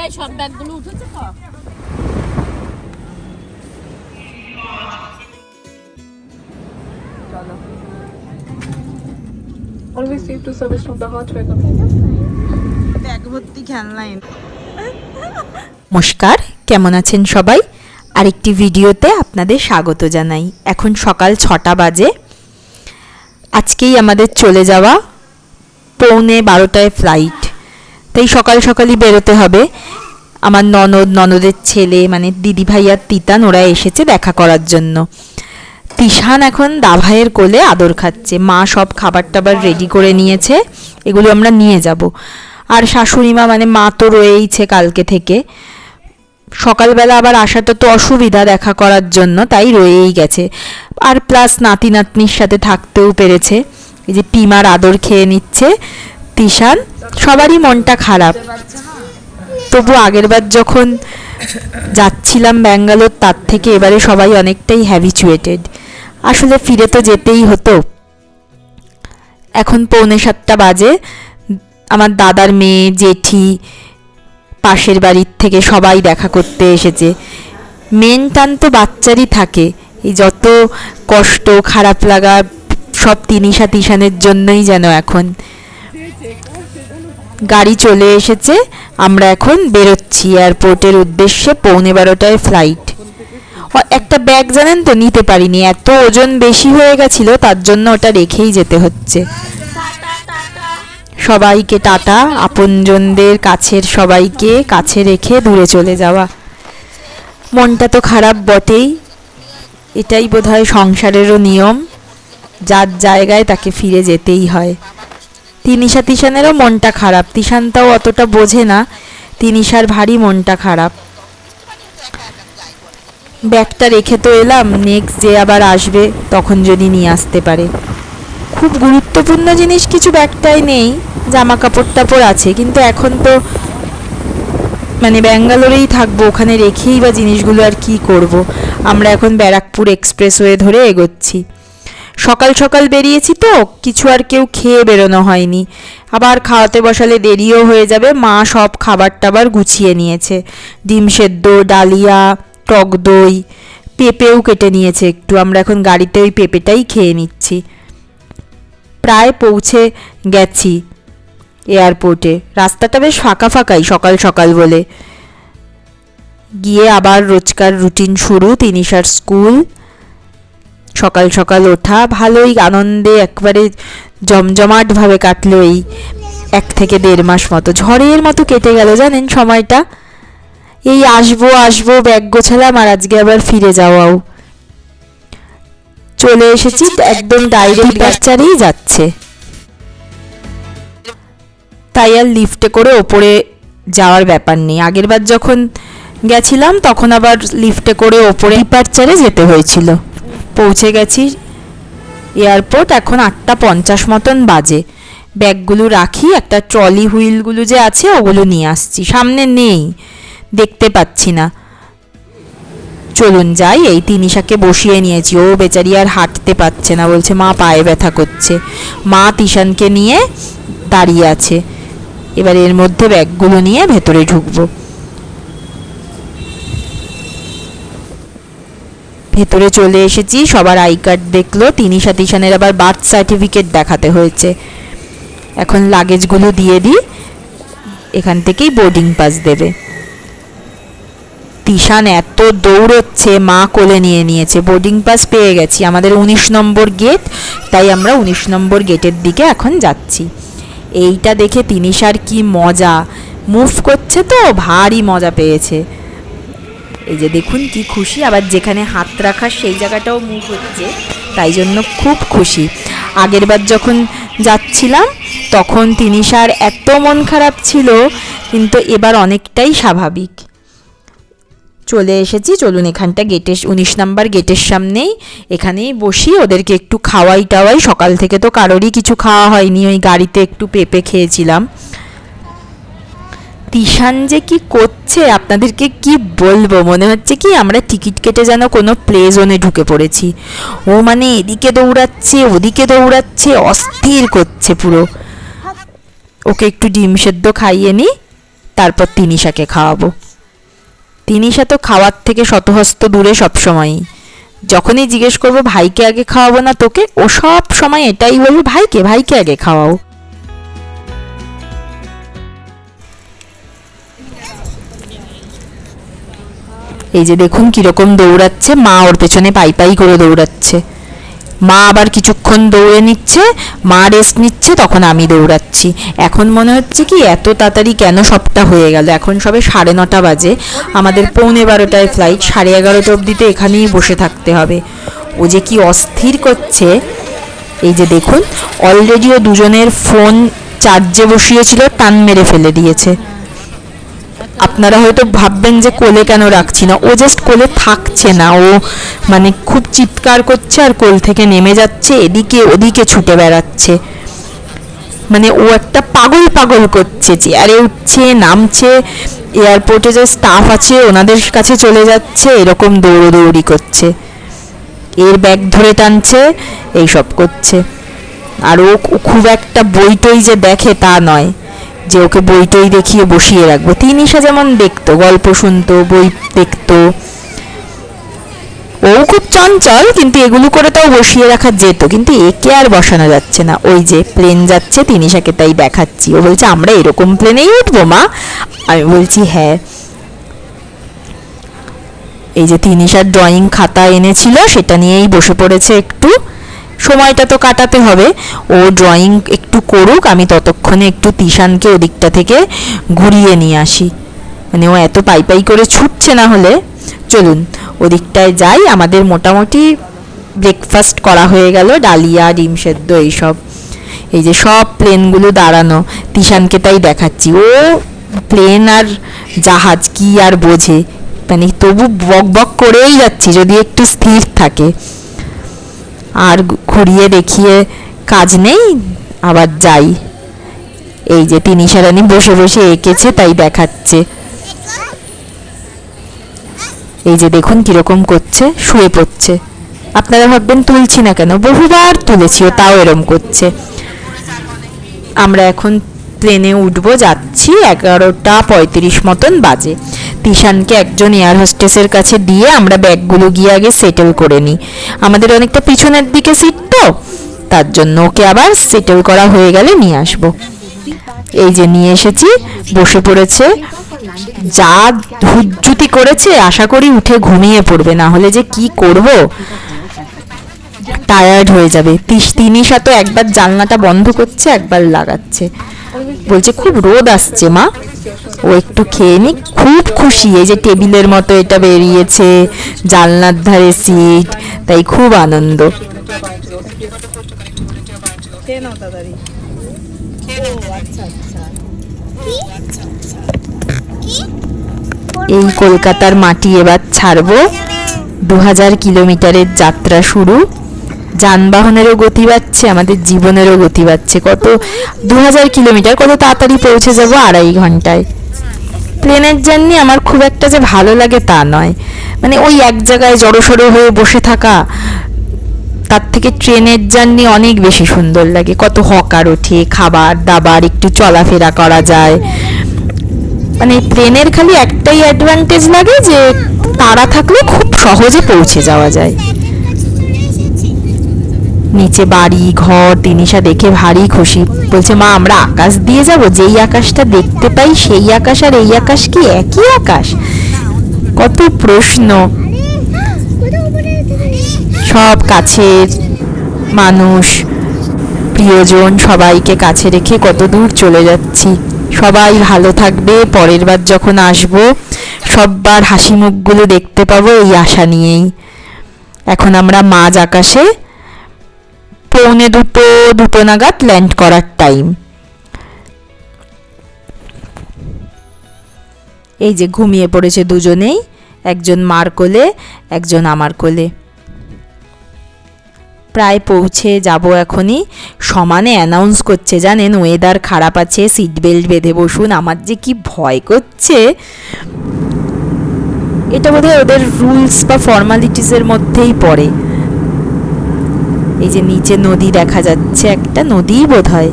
এই সব ব্যাগগুলো উঠেছে তো। Always receive to service from the hot wagon. Bag ভর্তি খেলনা নমস্কার কেমন আছেন সবাই? আরেকটি ভিডিওতে আপনাদের স্বাগত জানাই। এখন সকাল ছটা বাজে। আজকেই আমাদের চলে যাওয়া পৌনে বারোটায় ফ্লাইট তাই সকাল সকালই বেরোতে হবে। আমার ননদ, ননদের ছেলে মানে দিদি ভাই আর তিতান, ওরা এসেছে দেখা করার জন্য। তিশান এখন দাভাইয়ের কোলে আদর খাচ্ছে। মা সব খাবার টাবার রেডি করে নিয়েছে, এগুলো আমরা নিয়ে যাব। আর শাশুড়ি মা মানে মা তো রয়েইছে কালকে থেকে। সকালবেলা আবার আসাটা তো অসুবিধা দেখা করার জন্য, তাই রয়েই গেছে। আর প্লাস নাতি নাতনির সাথে থাকতেও পেরেছে। এই যে পিমার আদর খেয়ে নিচ্ছে তিশান। সবারই মনটা খারাপ। তবু আগেরবার যখন যাচ্ছিলাম ব্যাঙ্গালোর, তার থেকে এবারে সবাই অনেকটাই হ্যাবিচুয়েটেড আসলে ফিরে তো যেতেই হতো। এখন পৌনে সাতটা বাজে। আমার দাদার মেয়ে, জেঠি, পাশের বাড়ির থেকে সবাই দেখা করতে এসেছে। মেন টান তো বাচ্চারই থাকে। এই যত কষ্ট, খারাপ লাগা, সব তিনিশা তিশানের জন্যই যেন এখন। গাড়ি চলে এসেছে। আমরা এখন বেরোচ্ছি এয়ারপোর্টের উদ্দেশ্যে, পৌনে বারোটায় ফ্লাইট একটা ব্যাগ জানেন তো? নিতে পারিনি। এত ওজন বেশি হয়ে গেছিল, তার জন্য ওটা রেখেই যেতে হচ্ছে। সবাইকে টাটা। আপনজনদের কাছের সবাইকে কাছে রেখে দূরে চলে যাওয়া। মনটা তো খারাপ বটেই। এটাই বোধহয় সংসারেরও নিয়ম। যার জায়গায় তাকে ফিরে যেতেই হয়। তিনিশা তিশানেরও মনটা খারাপ। তিশানটাও অতটা বোঝে না, তিনিশার ভারী মনটা খারাপ। ব্যাগটা রেখে তো এলাম নেক্সট যে আবার আসবে, তখন যদি নিয়ে আসতে পারে। খুব গুরুত্বপূর্ণ জিনিস কিছু ব্যাগটাই নেই জামা কাপড় টাপড় আছে, কিন্তু এখন তো মানে ব্যাঙ্গালোরেই থাকব, ওখানে রেখেই বা জিনিসগুলো আর কি করব। আমরা এখন ব্যারাকপুর এক্সপ্রেসওয়ে ধরে এগোচ্ছি। সকাল সকাল বেরিয়েছি তো, কিছু আর কেউ খেয়ে বেরোনো হয়নি। আবার খাওয়াতে বসালে দেরিও হয়ে যাবে, মা সব খাবার টাবার গুছিয়ে নিয়েছে। ডিম সেদ্ধ, ডালিয়া, টক দই, পেঁপেও কেটে নিয়েছে একটু, আমরা এখন গাড়িতে ওই পেঁপেটাই খেয়ে নিচ্ছি। প্রায় পৌঁছে গেছি এয়ারপোর্টে রাস্তাটা বেশ ফাঁকা ফাঁকাই, সকাল সকাল বলে। গিয়ে আবার রোজকার রুটিন শুরু, তিনিশার স্কুল সকাল সকাল ওঠা ভালোই, আনন্দে একবারে জমজমাটভাবে কাটলো এই এক থেকে দেড় মাস মতো। ঝড়ের মতো কেটে গেল, জানেন সময়টা? এই আসব আসব, ব্যাগ গোছালাম আর আজকে আবার ফিরে যাওয়াও। চলে এসেছি, একদম ডাইরেক্ট বাচ্চারই যাচ্ছে। তাই আর লিফটে করে ওপরে যাওয়ার ব্যাপার নেই। আগেরবার যখন গেছিলাম, তখন আবার লিফটে করে ওপরে ডিপার্চারে যেতে হয়েছিল। পৌঁছে গেছি। এয়ারপোর্ট এখন আটটা পঞ্চাশ মতন বাজে। ব্যাগগুলো রাখি, একটা ট্রলি হুইলগুলো যে আছে, ওগুলো নিয়ে আসছি। সামনে নেই, দেখতে পাচ্ছি না। চলুন যাই, এই তিনিশাকে বসিয়ে নিয়েছি। ও বেচারি আর হাঁটতে পারছে না, বলছে, মা, পায়ে ব্যথা করছে। মা তিশানকে নিয়ে দাঁড়িয়ে আছে। এবার এর মধ্যে ব্যাগগুলো নিয়ে ভেতরে ঢুকবো। ভেতরে চলে এসেছি। সবার আই কার্ড দেখল তিনিশা তিশানের আবার বার্থ সার্টিফিকেট দেখাতে হয়েছে। এখন লাগেজগুলো দিয়ে দিই, এখান থেকেই বোর্ডিং পাস দেবে। তিশান এত দৌড়চ্ছে, মা কোলে নিয়ে নিয়েছে। বোর্ডিং পাস পেয়ে গেছি। আমাদের উনিশ নম্বর গেট, তাই আমরা উনিশ নম্বর গেটের দিকে এখন যাচ্ছি। এইটা দেখে তিনিশার কি মজা। মুভ করছে তো, ভারী মজা পেয়েছে। এই যে দেখুন কি খুশি, আবার যেখানে হাত রাখা সেই জায়গাটাও মুভ হচ্ছে, তাই জন্য খুব খুশি। আগেরবার যখন যাচ্ছিলাম, তখন তিনিশার এত মন খারাপ ছিল, কিন্তু এবার অনেকটাই স্বাভাবিক। চলে এসেছি, চলুন এখানটা গেটের, উনিশ নাম্বার গেটের সামনেই। এখানেই বসি, ওদেরকে একটু খাওয়াই টাওয়াই সকাল থেকে তো কারোরই কিছু খাওয়া হয়নি, ওই গাড়িতে একটু পেঁপে খেয়েছিলাম। তিশান যে কি করছে, আপনাদেরকে কি বলব? মনে হচ্ছে কি আমরা টিকিট কেটে যেন কোনো প্লে জোনে ঢুকে পড়েছি। ও মানে এদিকে দৌড়াচ্ছে, ওদিকে দৌড়াচ্ছে, অস্থির করছে পুরো। ওকে একটু ডিম সেদ্ধ খাইয়ে নিই তারপর তিনিশাকে খাওয়াবো। তিনিশা তো খাওয়ার থেকে শতহস্ত দূরে সবসময়ই। যখনই জিজ্ঞেস করব, ভাইকে আগে খাওয়াবো না তোকে? ও সব সময় এটাই বলবে, ভাইকে ভাইকে আগে খাওয়াও। এই যে দেখুন কীরকম দৌড়াচ্ছে, মা ওর পেছনে পাই পাই করে দৌড়াচ্ছে। মা আবার কিছুক্ষণ দৌড়ে নিচ্ছে, মা রেস্ট নিচ্ছে, তখন আমি দৌড়াচ্ছি। এখন মনে হচ্ছে কি এত তাড়াতাড়ি কেন সবটা হয়ে গেল? এখন সবে সাড়ে নটা বাজে, আমাদের পৌনে বারোটায় ফ্লাইট সাড়ে এগারোটা অবধিতে এখানেই বসে থাকতে হবে। ও যে কি অস্থির করছে, এই যে দেখুন অলরেডি ও দুজনের ফোন চার্জে বসিয়েছিল, টান মেরে ফেলে দিয়েছে। আপনারা হয়তো ভাববেন যে কোলে কেন রাখছি না। ও জাস্ট কোলে থাকছে না। ও মানে খুব চিৎকার করছে আর কোল থেকে নেমে যাচ্ছে, এদিকে ওদিকে ছুটে বেড়াচ্ছে। মানে ও একটা পাগল পাগল করছে চেয়ারে উঠছে, নামছে এয়ারপোর্টে যে স্টাফ আছে, ওনাদের কাছে চলে যাচ্ছে, এরকম দৌড়োদৌড়ি করছে। এর ব্যাগ ধরে টানছে, এইসব করছে। আর ও খুব একটা বই টই যে দেখে তা নয়। যে ওকে বই টই দেখিয়ে বসিয়ে রাখব। তিনিশা যেমন দেখতো, গল্প শুনতো, বই দেখতো। ও খুব চঞ্চল, কিন্তু এগুলো করে তাও বসিয়ে রাখা যেত। কিন্তু একে আর বসানো যাচ্ছে না। ওই যে প্লেন যাচ্ছে তিনিশাকে তাই দেখাচ্ছি। ও বলছে, আমরা এরকম প্লেনেই উঠবো, মা? আমি বলছি হ্যাঁ। এই যে তিনিশার ড্রয়িং খাতা এনেছিল, সেটা নিয়েই বসে পড়েছে একটু। সময়টা তো কাটাতে হবে। ও ড্রয়িং একটু করুক, আমি ততক্ষণে একটু তিশানকে ওদিকটা থেকে ঘুরিয়ে নিয়ে আসি। মানে ও এত পাই পাই করে ছুটছে না হলে। চলুন, ওদিকটায় যাই। আমাদের মোটামুটি ব্রেকফাস্ট করা হয়ে গেল, ডালিয়া, ডিম সেদ্ধ, এইসব। এই যে সব প্লেনগুলো দাঁড়ানো, তিশানকে তাই দেখাচ্ছি। ও প্লেন আর জাহাজ কি আর বোঝে? মানে তবু বক বক করেই যাচ্ছি, যদি একটু স্থির থাকে। আর ঘুরিয়ে দেখিয়ে কাজ নেই, আবার যাই। এই যে তিনি সারানি বসে বসে এঁকেছে, তাই দেখাচ্ছে। এই যে দেখুন কীরকম করছে, শুয়ে পড়ছে। আপনারা ভাববেন তুলছি না কেন? বহুবার তুলেছি তাও এরম করছে। আমরা এখন প্লেনে উঠবো, যাচ্ছি এগারোটা পঁয়ত্রিশ মতন বাজে। তিশানকে একজন এয়ার হোস্টেসের কাছে দিয়ে আমরা ব্যাগগুলো গিয়ে আগে সেটেল করে নিই। আমাদের অনেকটা পিছনের দিকে সিট তো, তার জন্য ওকে আবার সেটেল করা হয়ে গেলে নিয়ে আসব। এই যে নিয়ে এসেছি, বসে পড়েছে। যা হুজ্জুতি করেছে, আশা করি উঠে ঘুমিয়ে পড়বে, না হলে যে কি করব? টায়ার্ড হয়ে যাবে। তিস- তিনিশা তো একবার জানলাটা বন্ধ করছে, একবার লাগাচ্ছে। বলছে খুব রোদ আসছে মা। ও একটু খেয়ে নি খুব খুশি এই যে টেবিলের মতো এটা বেরিয়েছে জানলার ধারে সিট তাই খুব আনন্দ। এই কলকাতার মাটি এবার ছাড়বো। দু হাজার কিলোমিটারের যাত্রা শুরু। যানবাহনেরও গতি বাড়ছে, আমাদের জীবনেরও গতি বাড়ছে। কত দু হাজার কিলোমিটার কত তাড়াতাড়ি পৌঁছে যাব আড়াই ঘন্টায়। প্লেনের জার্নি আমার খুব একটা যে ভালো লাগে তা নয়। মানে ওই এক জায়গায় জড়সড়ো হয়ে বসে থাকা, তার থেকে ট্রেনের জার্নি অনেক বেশি সুন্দর লাগে। কত হকার ওঠে, খাবার দাবার, একটু চলাফেরা করা যায়। মানে প্লেনের খালি একটাই অ্যাডভান্টেজ লাগে যে তারা থাকলে খুব সহজে পৌঁছে যাওয়া যায়। নিচে বাড়ি, ঘর, তিনিশা দেখে ভারী খুশি। বলছে, মা, আমরা আকাশ দিয়ে যাব। যেই আকাশটা দেখতে পাই, সেই আকাশ আর এই আকাশ কি একই আকাশ? কত প্রশ্ন। সব কাছের মানুষ, প্রিয়জন, সবাইকে কাছে রেখে কত দূর চলে যাচ্ছি। সবাই ভালো থাকবে, পরের বার যখন আসব, সববার হাসি মুখগুলো দেখতে পাবো এই আশা নিয়েই। এখন আমরা মাঝ আকাশে পৌনে দুটো দুটো নাগাদ ল্যান্ড করার টাইম এই যে ঘুমিয়ে পড়েছে দুজনেই, একজন মার কোলে, একজন আমার কোলে। প্রায় পৌঁছে যাব এখনই। সমানে অ্যানাউন্স করছে, জানেন ওয়েদার খারাপ আছে সিট বেল্ট বেঁধে বসুন, আমার যে কি ভয় করছে। এটা বোধহয় ওদের রুলস বা ফর্মালিটিসের মধ্যেই পড়ে। এই যে নিচে নদী দেখা যাচ্ছে, একটা নদীই বোধ হয়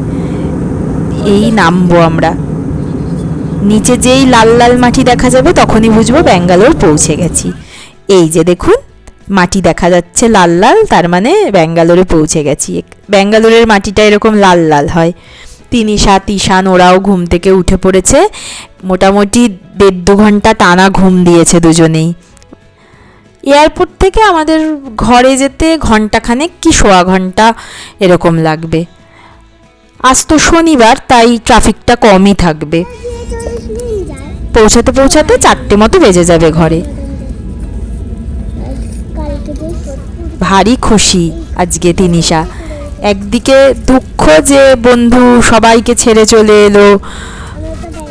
এই নামবো আমরা। নিচে যেই লাল লাল মাটি দেখা যাবে, তখনই বুঝব ব্যাঙ্গালোর পৌঁছে গেছি। এই যে দেখুন, মাটি দেখা যাচ্ছে লাল লাল, তার মানে ব্যাঙ্গালোরে পৌঁছে গেছি। ব্যাঙ্গালোরের মাটিটা এরকম লাল লাল হয়। তিনিশা তিশান ওরাও ঘুম থেকে উঠে পড়েছে। মোটামুটি দেড় দু ঘণ্টা টানা ঘুম দিয়েছে দুজনেই। এয়ারপোর্ট থেকে আমাদের ঘরে যেতে ঘন্টাখানেক কি সোয়া ঘণ্টা এরকম লাগবে। আজ তো শনিবার, তাই ট্রাফিকটা কমই থাকবে। পৌঁছাতে পৌঁছাতে চারটে মতো বেজে যাবে ঘরে। ভারী খুশি আজকে তিনিশা। একদিকে দুঃখ যে বন্ধু সবাইকে ছেড়ে চলে এলো,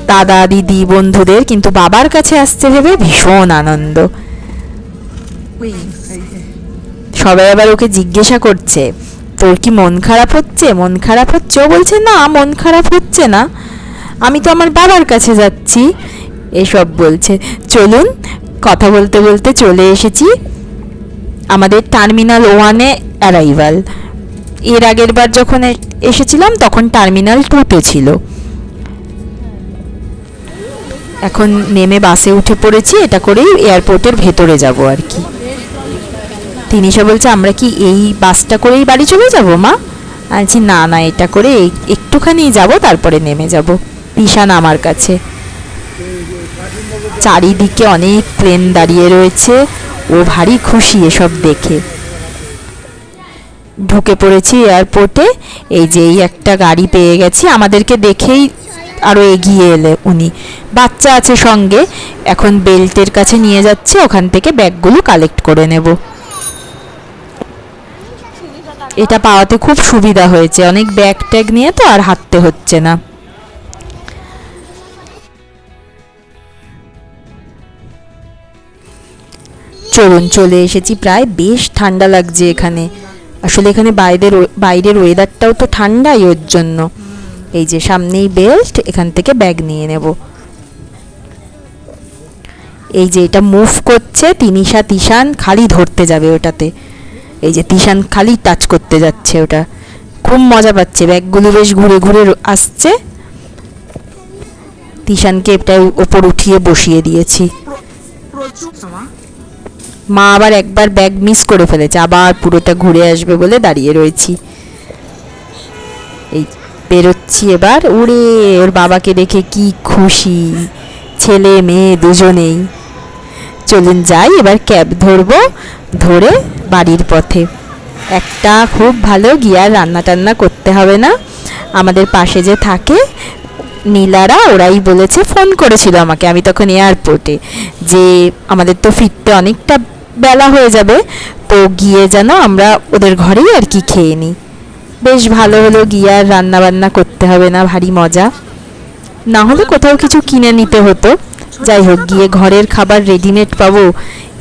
দাদা, দিদি, বন্ধুদের, কিন্তু বাবার কাছে আসছে ভেবে ভীষণ আনন্দ। সবাই আবার ওকে জিজ্ঞাসা করছে, তোর কি মন খারাপ হচ্ছে? মন খারাপ হচ্ছে? ও বলছে, না, মন খারাপ হচ্ছে না। আমি তো আমার বাবার কাছে যাচ্ছি। এসব বলছে। চলুন, কথা বলতে বলতে চলে এসেছি আমাদের টার্মিনাল ওয়ানে অ্যারাইভাল। এর আগের বার যখন এসেছিলাম, তখন টার্মিনাল টুতে ছিল। এখন নেমে বাসে উঠে পড়েছি, এটা করেই এয়ারপোর্টের ভেতরে যাব আর কি। তিনিশা বলছে, আমরা কি এই বাসটা করেই বাড়ি চলে যাব, মা? বলছি, না না, এটা করে একটুখানি যাব, তারপরে নেমে যাব, ঈশান আমার কাছে। চারিদিকে অনেক ট্রেন দাঁড়িয়ে রয়েছে, ও ভারী খুশি এসব দেখে। ঢুকে পড়েছি এয়ারপোর্টে, এই যে এই একটা গাড়ি পেয়ে গেছি, আমাদেরকে দেখেই আরও এগিয়ে এলে উনি। বাচ্চা আছে সঙ্গে, এখন বেল্টের কাছে নিয়ে যাচ্ছে, ওখান থেকে ব্যাগগুলো কালেক্ট করে নেব। এটা পাওয়াতে খুব সুবিধা হয়েছে। অনেক ব্যাগ ট্যাগ নিয়ে তো আর হাঁটতে হচ্ছে না। চলুন, চলে এসেছি। প্রায় বেশ ঠান্ডা লাগছে এখানে। আসলে এখানে বাইরের বাইরের ওয়েদারটাও তো ঠান্ডাই ওর জন্য। এই যে সামনেই বেল্ট এখান থেকে ব্যাগ নিয়ে নেব। এই যে এটা মুভ করছে, তিনিশা তিশান খালি ধরতে যাবে ওটাতে। এই যে তিশান খালি টাচ করতে যাচ্ছে ওটা। খুব মজা পাচ্ছে, ব্যাগগুলো বেশ ঘুরে ঘুরে আসছে। তিশানকে এটা ওপর উঠিয়ে বসিয়ে দিয়েছি। মা আবার একবার ব্যাগ মিস করে ফেলেছে, আবার পুরোটা ঘুরে আসবে বলে দাঁড়িয়ে রয়েছি। এই বেরোচ্ছি এবার, উড়ে ওর বাবাকে দেখে কি খুশি। ছেলে মেয়ে দুজনেই। চলুন যাই, এবার ক্যাব ধরবো ধরে বাড়ির পথে। একটা খুব ভালো গিয়ার রান্না টান্না করতে হবে না? আমাদের পাশে যে থাকে নীলারা, ওরাই বলেছে ফোন করেছিল আমাকে, আমি তখন এয়ারপোর্টে। যে আমাদের তো ফিরতে অনেকটা বেলা হয়ে যাবে, তো গিয়ে যেন আমরা ওদের ঘরেই আর কি খেয়ে নিই। বেশ ভালো হলো গিয়ে আর রান্না বান্না করতে হবে না, ভারী মজা। না হলে কোথাও কিছু কিনে নিতে হতো। যাই হোক, গিয়ে ঘরের খাবার রেডিমেড পাবো।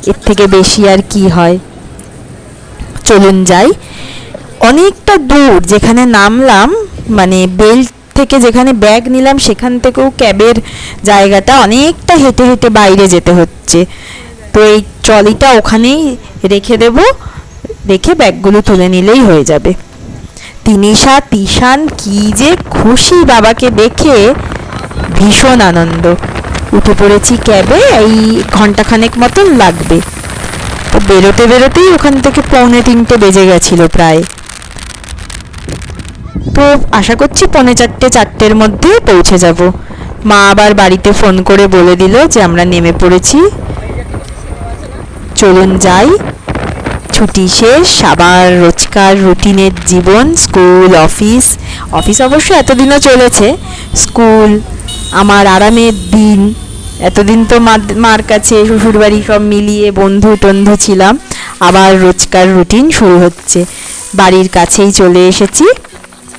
এর থেকে বেশি আর কি হয়? চলুন যাই। অনেকটা দূর যেখানে নামলাম মানে বেল্ট থেকে যেখানে ব্যাগ নিলাম, সেখান থেকেও ক্যাবের জায়গাটা অনেকটা হেঁটে হেঁটে বাইরে যেতে হচ্ছে। তো এই ট্রলিটা ওখানেই রেখে দেব, রেখে ব্যাগগুলো তুলে নিলেই হয়ে যাবে। তিনিশা, তিশান, কি যে খুশি বাবাকে দেখে ভীষণ আনন্দ। উঠে পড়েছি ক্যাবে, এই ঘন্টাখানেক মতন লাগবে। তো বেরোতে বেরোতেই ওখান থেকে পৌনে তিনটে বেজে গেছিল প্রায়। তো আশা করছি পৌনে চারটে, চারটের মধ্যে পৌঁছে যাব। মা আবার বাড়িতে ফোন করে বলে দিল যে আমরা নেমে পড়েছি। চলুন যাই। ছুটি শেষ, আবার রোজকার রুটিনের জীবন, স্কুল, অফিস। অফিস অবশ্য এতদিনও চলেছে। স্কুল আমার আরামের দিন। এতদিন তো মার কাছে শ্বশুরবাড়ি সব মিলিয়ে বন্ধু টন্ধু ছিলাম। আবার রোজকার রুটিন শুরু হচ্ছে। বাড়ির কাছেই চলে এসেছি।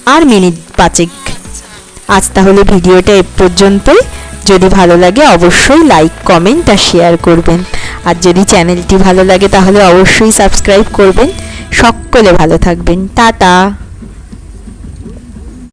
আর মিনিট পাঁচেক। আজ তাহলে ভিডিওটা এ পর্যন্তই। যদি ভালো লাগে অবশ্যই লাইক, কমেন্ট আর শেয়ার করবেন। আর যদি চ্যানেলটি ভালো লাগে তাহলে অবশ্যই সাবস্ক্রাইব করবেন। সকলে ভালো থাকবেন। টাটা।